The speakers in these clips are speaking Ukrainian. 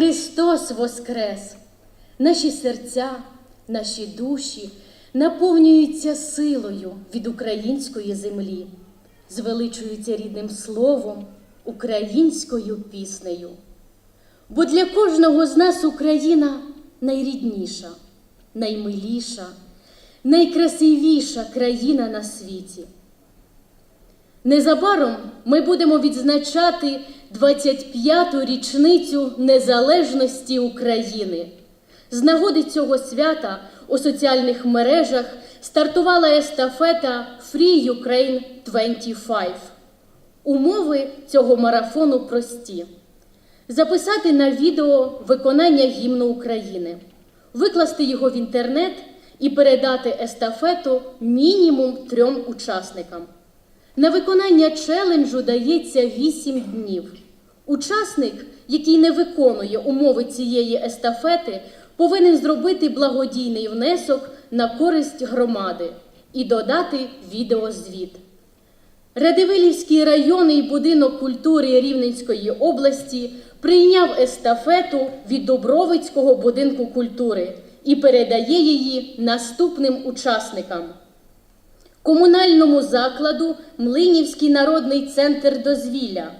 Христос Воскрес! Наші серця, наші душі наповнюються силою від української землі, звеличуються рідним словом, українською піснею. Бо для кожного з нас Україна найрідніша, наймиліша, найкрасивіша країна на світі. Незабаром ми будемо відзначати 25-ту річницю незалежності України. З нагоди цього свята у соціальних мережах стартувала естафета Free Ukraine 25. Умови цього марафону прості: записати на відео виконання гімну України, викласти його в інтернет і передати естафету мінімум трьом учасникам. На виконання челенджу дається 8 днів. Учасник, який не виконує умови цієї естафети, повинен зробити благодійний внесок на користь громади і додати відеозвіт. Радивилівський районний будинок культури Рівненської області прийняв естафету від Добровицького будинку культури і передає її наступним учасникам. Комунальному закладу Млинівський народний центр дозвілля,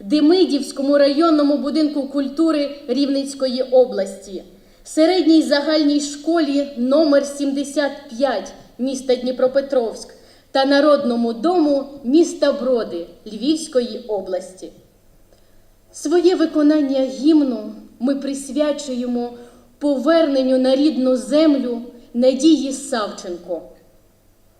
Демидівському районному будинку культури Рівненської області, середній загальній школі номер 75 міста Дніпропетровськ та Народному дому міста Броди Львівської області. Своє виконання гімну ми присвячуємо поверненню на рідну землю Надії Савченко.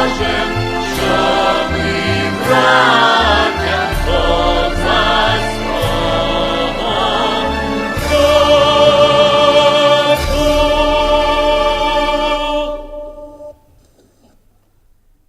Bogiem.